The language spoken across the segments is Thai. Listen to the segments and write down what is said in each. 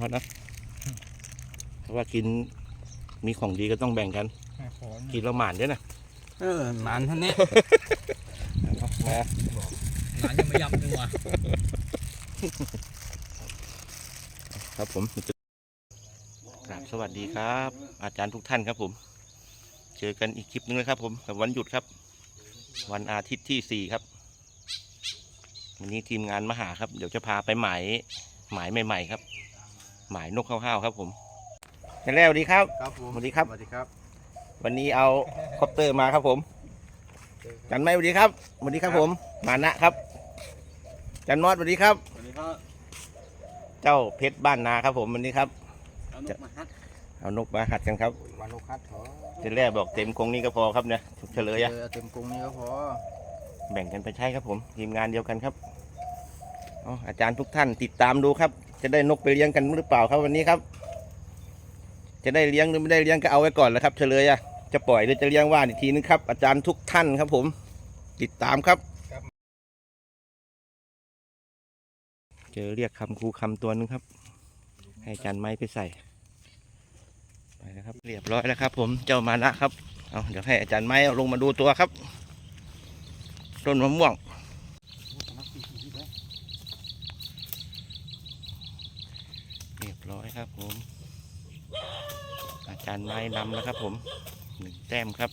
มอดนะเพราะว่ากินมีของดีก็ต้องแบ่งกันขอกินแล้วหมานด้วยนะเออหมันท่านนี้เอามาหมันยังไม่ยำนัวครับผมกราบสวัสดีครับ อาจารย์ทุกท่านครับผม เจอกันอีกคลิปนึงเลยครับ ผมกับวันหยุดครับ วันอาทิตย์ที่สี่ครับวันนี้ทีมงานมาหาครับ เดี๋ยวจะพาไปหมายหมายใหม่ ๆ ครับ หมายนกข้าวๆครับผมกันแล้วสวัสดีครับ ครับผมสวัสดีครับ สวัสดีครับ วันนี้เอาคอปเตอร์มาครับผม จันไม่สวัสดีครับสวัสดีครับผม มานะครับ จันมอดสวัสดีครับ สวัสดีครับ เจ้าเพชรบ้านนาครับผมวันนี้ครับ เอานกมาฮัดเอานกมาหัดกันครับวานกฮัดขอเจนแรกบอกเต็มกรงนี้ก็พอครับเนี่ยเฉลยอะเจอเต็มกรุงนี้ก็พอ แบ่งกันไปใช้ครับผม ทีมงานเดียวกันครับเอาอาจารย์ทุกท่านติดตามดูครับ จะได้นกไปเลี้ยงกันหรือเปล่าครับวันนี้ครับ จะได้เลี้ยงหรือไม่ได้เลี้ยงก็เอาไว้ก่อนแหล้วครับเฉลยอะจะปล่อยหรือจะเลี้ยงว่าอีกทีนึงครับ อาจารย์ทุกท่านครับผม ติดตามครับเจอเรียกคำครูคำตัวนึงครับ ให้อาจารย์ไม้ไปใส่ไปแล้วครับ เรียบร้อยแล้วครับ ผมเจ้ามานะครับเอาเดี๋ยวให้อาจารย์ไม้เอาลงมาดูตัวครับต้นมะม่วง เรียบร้อยครับผม อาจารย์ไม้นำแล้วครับผมหนึ่งแต้มครับ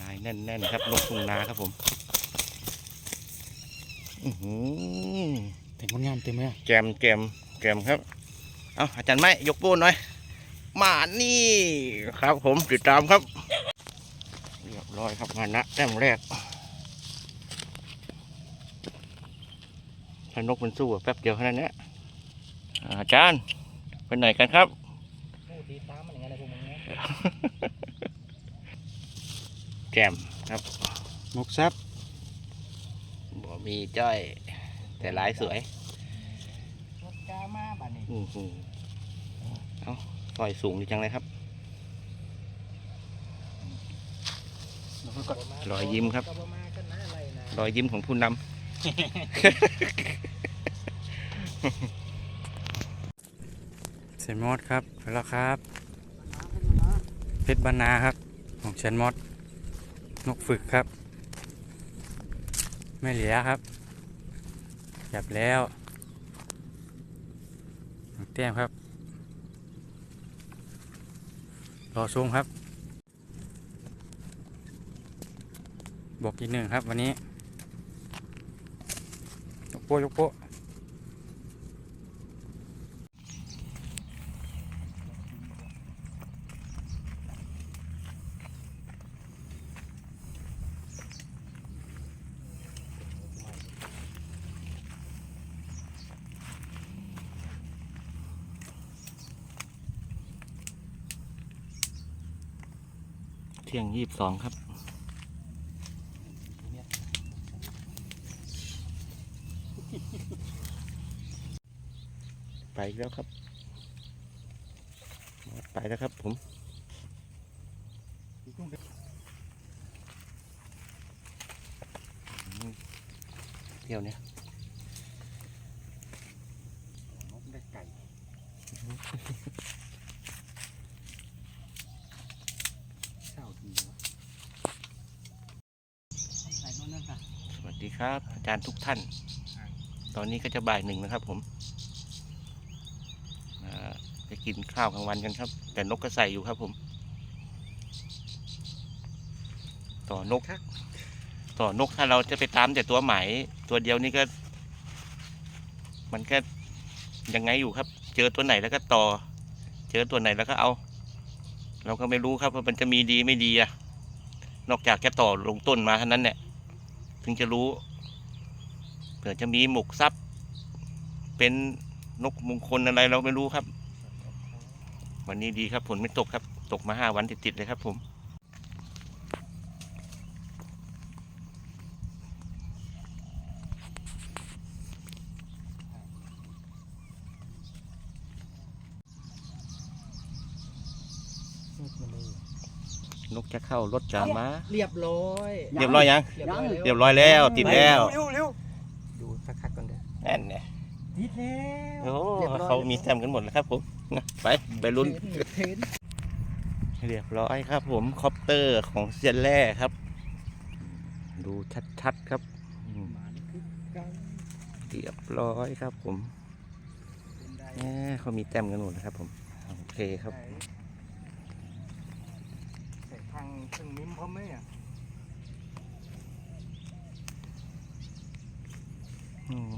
ลายแน่นๆครับนกทุ่งนาครับผมอื้อหือเต็มคนงามเต็มเลยแกมแกมแกมครับ เอาอาจารย์ไม้ยกปูนหน่อย มานี่ครับผมติดตามครับ เรียบร้อยครับมานะแต้มแรก ถ้านกมันสู้อะแป๊บเดียวแค่นั้นเนี่ยอาจารย์ไปไหนกันครับพูดดีตามมันอย่างไงเลยพวกมึงเนี่ยแกมครับนกซับบ่มีจ้อย แต่ลายสวยนกกามาบ้านนี้อือหือเอาปล่อยสูงดีจังเลยครับรอยยิ้มครับก็บ่มากันนะอะไรนะรอยยิ้มของผู้น เซนมอดครับไปแล้วครับ เพชรบรรณาครับ ของเชนมอดนกฝึกครับ ไม่เหลือครับจับแล้วหนึ่งแต้มครับ รอชมครับบอกอีกหนึ่งครับวันนี้ โปยกโปเที่ยงยี่สิบสองครับ อีกแล้วครับไปแล้วครับผมเที่ยวเนี่ยนกได้ไก่เศร้าดีวะไก่ตัวนั้นค่ะสวัสดีครับ อาจารย์ทุกท่าน ตอนนี้ก็จะบ่ายหนึ่งนะครับผมอ่า จะกินข้าวกลางวันกันครับ แต่นกก็ใส่อยู่ครับผม ต่อนกต่อนกถ้าเราจะไปตามแต่ตัวไหมายตัวเดียวนี่ก็ มันก็ยังไงอยู่ครับ เจอตัวไหนแล้วก็ต่อ เจอตัวไหนแล้วก็เอา เราก็ไม่รู้ครับว่ามันจะมีดีไม่ดีอะนอกจากแค่ต่อลงต้นมาเท่านั้นเนี่ยถึงจะรู้เผื่อจะมีหมกทรัพย์เป็นนกมงคลอะไรเราไม่รู้ครับ วันนี้ดีครับฝนไม่ตกครับ ตกมาห้าวันติดๆเลยครับผม นกจะเข้ารถจามาเรียบร้อยเรียบร้อยยัง เรียบร้อยแล้วเรียบร้อยแล้วติดแล้ว เร็วเร็วนั่นไงติดแล้วโอ้รียบร้อยเขามีแต้มกันหมดแล้วครับผม นะไปไปลุ้นเทรนเรียบร้อยครับ ผมคอปเตอร์ของเซียนแร่ครับ ดูชัดๆครับอืมมานี่คือกันเรียบร้อยครับผมเป็นได้แหมเขามีแต้มกันหมดนะครับ ผมโอเคครับใส่ทางเครื่องมิ้มพร้อมไหมอะอืม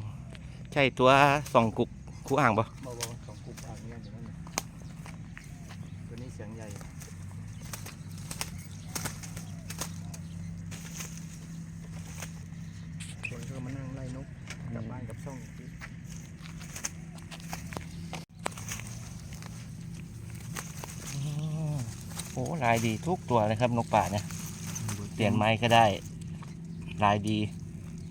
ใช่ตัวสองกุกคู่อ่างปะเบาๆสองกุ๊กอ่างเงี้ยอย่างนั้นน่ะตัวนี้เสียงใหญ่คนก็มานั่งไล่นกกลับบ้านกับช่องอีกที อืม โอ้ลายดีทุกตัวเลยครับนกป่าเนี่ยเปลี่ยนไม้ก็ได้ ลายดี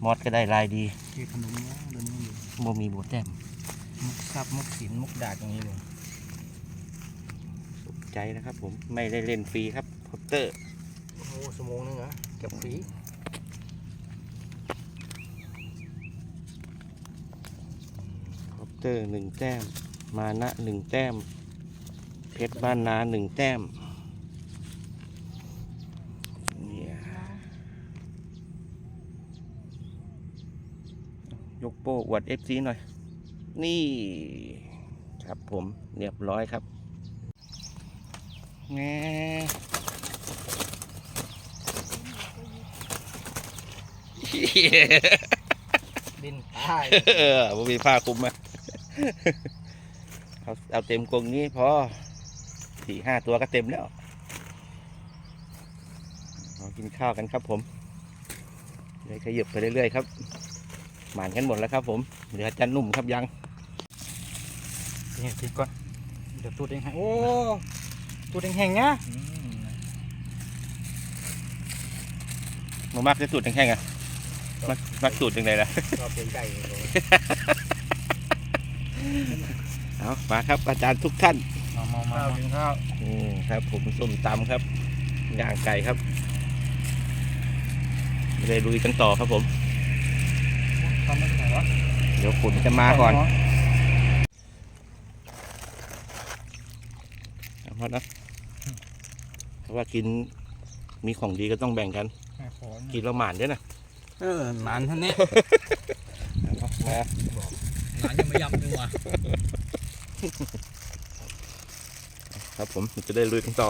มอดก็ได้ลายดีคือขนมเนี้ยตัวนี้อยู่โมมีบวแต้มมุกซับมุกสินมุกดาดอย่างนี้เลยใจนะครับผมไม่ได้เล่นฟรีครับคอปเตอร์โอ้โหชั่วโมงนึงเหรอเก็บฟรีคอปเตอร์หนึ่งแต้ม มานะหนึ่งแต้ม เพชรบ้านนาหนึ่งแต้มเนี่ยยก โป้อวดเอฟซีหน่อย นี่ครับผมเรียบร้อยครับแง่บินตายเออผมมีผ้าคลุมไหมเอาเอาเต็มกรงนี้พอสี่ห้าตัวก็เต็มแล้วเรากินข้าวกันครับผมเลยขยับไปเรื่อยๆครับ หมานกันหมดแล้วครับผมเหลือจันนุ่มครับยังนี่ทิ้งก่อนเดี๋ยวตูดเองให้โอ้ตูดเองแห้งๆนะมามากจะสูตรแห้งๆอะมักมักสูตรยังไงล่ะชอบใหญ่ๆเลยเอามาครับอาจารย์ทุกท่านมามามาถึงข้าวอืมครับผมส้มตำครับย่างไก่ครับไม่ได้ลุยกันต่อครับผม ทำไม่ไหนวะเดี๋ยวฝนจะมาก่อนเอาพอนะเพราะว่ากินมีของดีก็ต้องแบ่งกัน กินแล้วหมานด้วยนะเออหมานท่านนี้เอามาหมานยังไม่ยำด้วยว่ะครับผมจะได้ลุยกันต่อ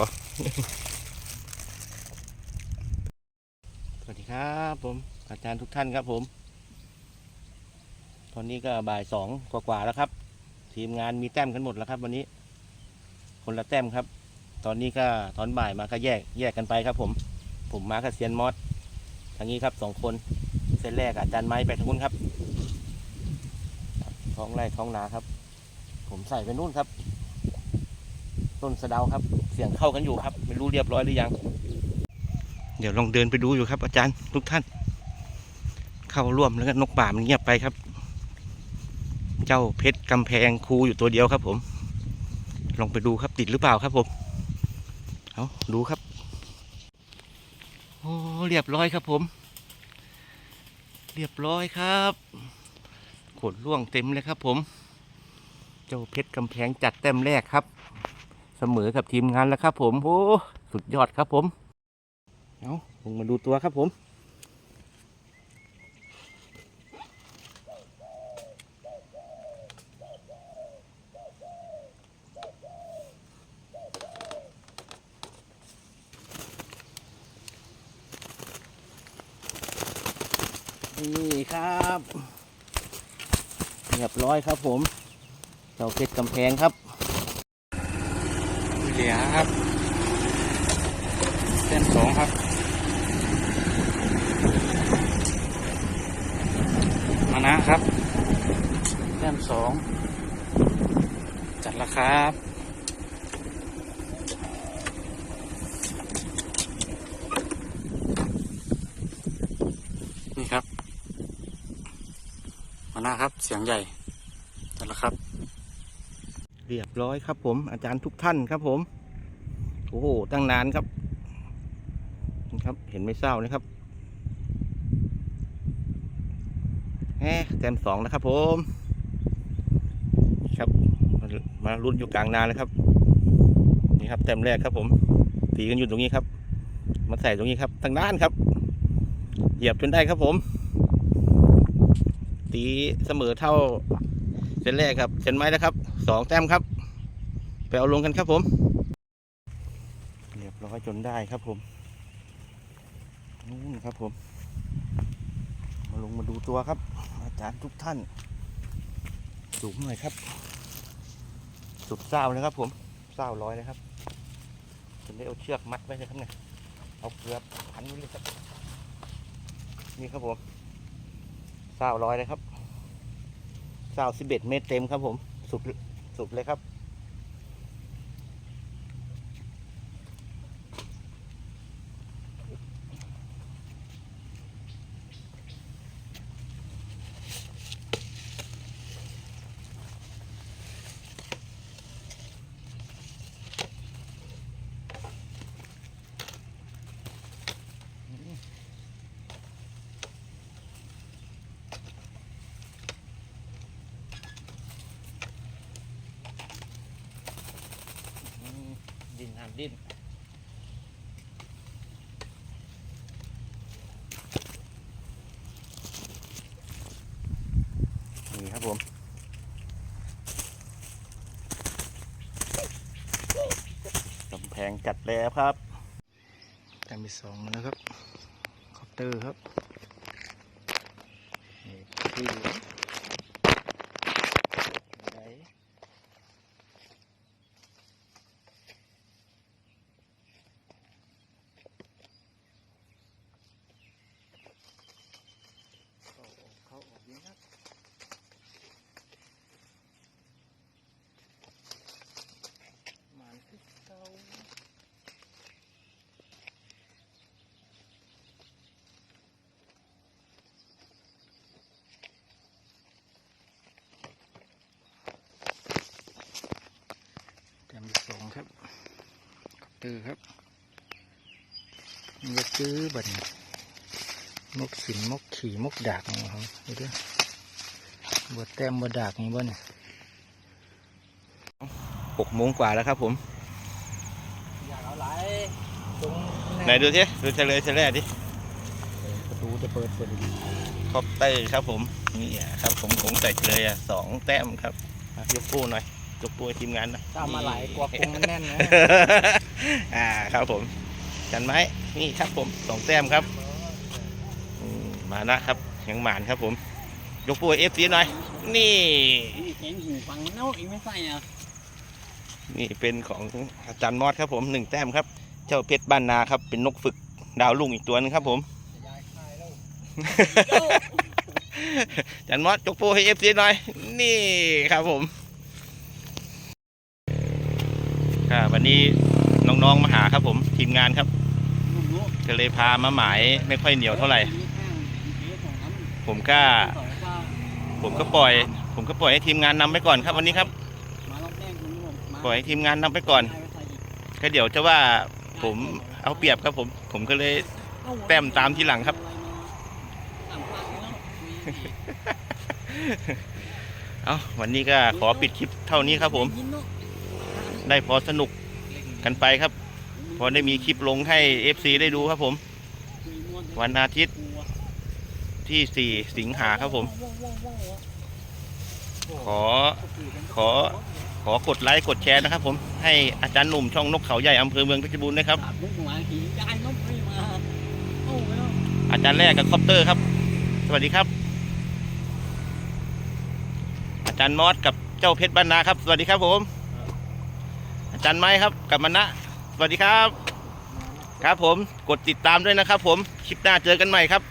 สวัสดีครับผมอาจารย์ทุกท่านครับผม ตอนนี้ก็บ่ายสองกว่าๆแล้วครับ ทีมงานมีแต้มกันหมดแล้วครับ วันนี้ คนละแต้มครับ ตอนนี้ก็ตอนบ่ายมาก็แยกแยกกันไปครับ ผม ผมมากับเซียนมอสทางนี้ครับสองคนเส้นแรกอาจารย์ไม้ไปทางนู้นครับท้องไร่ท้องนาครับ ผมใส่ไปนู่นครับ ต้นสะเดาครับ เสียงเข้ากันอยู่ครับ ไม่รู้เรียบร้อยหรือยัง เดี๋ยวลองเดินไปดูอยู่ครับ อาจารย์ทุกท่าน เข้าร่วมแล้วก็นกป่ามันเงียบไปครับ เจ้าเพชรกำแพงคูอยู่ตัวเดียวครับผม ลองไปดูครับติดหรือเปล่าครับผมเอาดูครับโอ้เรียบร้อยครับผม เรียบร้อยครับขนล่วงเต็มเลยครับผม เจ้าเพชรกำแพงจัดแต้มแรกครับ เสมอกับทีมงานแล้วครับผมโอ้สุดยอดครับผมเอาลงมาดูตัวครับผม นี่ครับเรียบร้อยครับผมเจ้าเพชรกำแพงครับเหลือครับ เส้นสองครับมานะครับเส้นสองจัดราคาครับ นี่ครับ มานะ ครับ เสียงใหญ่จัดราคาครับ เรียบร้อยครับ ผมอาจารย์ทุกท่านครับ ผมโอ้โหตั้งนานครับนี่ครับ เห็นไม่เศร้านะครับแหมแต้มสองนะครับ ผมครับมามาลุ้นอยู่กลางนาเลยครับ นี่ครับแต้มแรกครับผมตีกันอยู่ตรงนี้ครับ มาใส่ตรงนี้ครับทางด้านครับ เหยียบจนได้ครับผม ตีเสมอเท่าเส้นแรกครับ เส้นไม้แล้วครับสองแต้มครับ ไปเอาลงกันครับผม เรียบร้อยจนได้ครับผมนู่นครับผม มาลงมาดูตัวครับ อาจารย์ทุกท่าน สูงหน่อยครับสุดเศร้าเลยครับผมเศร้าร้อยเลยครับจนได้เอาเชือกมัดไว้เลยครับเนี่ยเอาเกลือพันไว้เลยครับ นี่ครับผม เศร้าร้อยเลยครับเศร้าสิบเอ็ดเมตรเต็มครับผม สุด สุดเลยครับ อืมดิ นห้ามดิ้นนี่ครับผมกำแพงจัดแล้วครับแต้มที่สองแล้วครับ คอปเตอร์ครับนี่คือไหน เข้าออกเข้าออกนี้ครับมันคือเก่าแต้มที่สองครับคอป เตอร์ครับมันจะจื้อบัดนี้มกสินมกขี่มกดากของเขาดูดิบดแต้มบดดากนี่บ่เนี่ยหกโมงกว่าแล้วครับผมอยากเอาไหลตรงไหนดูสิดูเฉลยเฉลยดิประตูจะเปิดเปิดดีคอปเตอร์ครับผมนี่อะครับผมคงใส่เลยอะสองแต้มครับอะยกปูหน่อย ยกปูให้ทีมงานหน่อยตามมาไหลกว่ากรงมันแน่นนะ อ่าครับผมกันไหมนี่ครับผมสองแต้มครับอืมมานะครับยังหมานครับผม ยกปูเอฟซีหน่อย นี่นี่แกงหูฟังมันเนาะอีกไม่ใส่อะนี่เป็นของอาจารย์มอดครับผมหนึ่งแต้มครับ เจ้าเพชรบ้านนาครับ เป็นนกฝึกดาวลุ่งอีกตัวหนึงครับผม อาจารย์มอดยกโปรให้เอฟซีหน่อย นี่ครับผม ก็วันนี้น้องๆมาหาครับผมทีมงานครับก็เลยพามาหมายไม่ค่อยเหนียวเท่าไหร่ ผมก็ผมก็ปล่อย ผมก็ปล่อยให้ทีมงานนำไปก่อนครับวันนี้ครับ ปล่อยให้ทีมงานนำไปก่อน ก็เดี๋ยวจะว่าผมเอาเปรียบครับผม ผมก็เลยแต้มตามทีหลังครับ เอาวันนี้ก็ขอปิดคลิปเท่านี้ครับผม ได้พอสนุกกันไปครับ พอได้มีคลิปลงให้ FC ได้ดูครับผม วันอาทิตย์ที่ 4 สิงหาครับผม ขอขอขอกดไลค์กดแชร์นะครับ ผมให้อาจารย์หนุ่มช่องนกเขาใหญ่อำเภอเมืองเพชรบูรณ์นะครับ อาจารย์แรกกับคอปเตอร์ครับ สวัสดีครับ อาจารย์มอสกับเจ้าเพชรบ้านนาครับ สวัสดีครับผม จันไม้ครับกับมณะสวัสดีครับ ครับผมกดติดตามด้วยนะครับผม คลิปหน้าเจอกันใหม่ครับ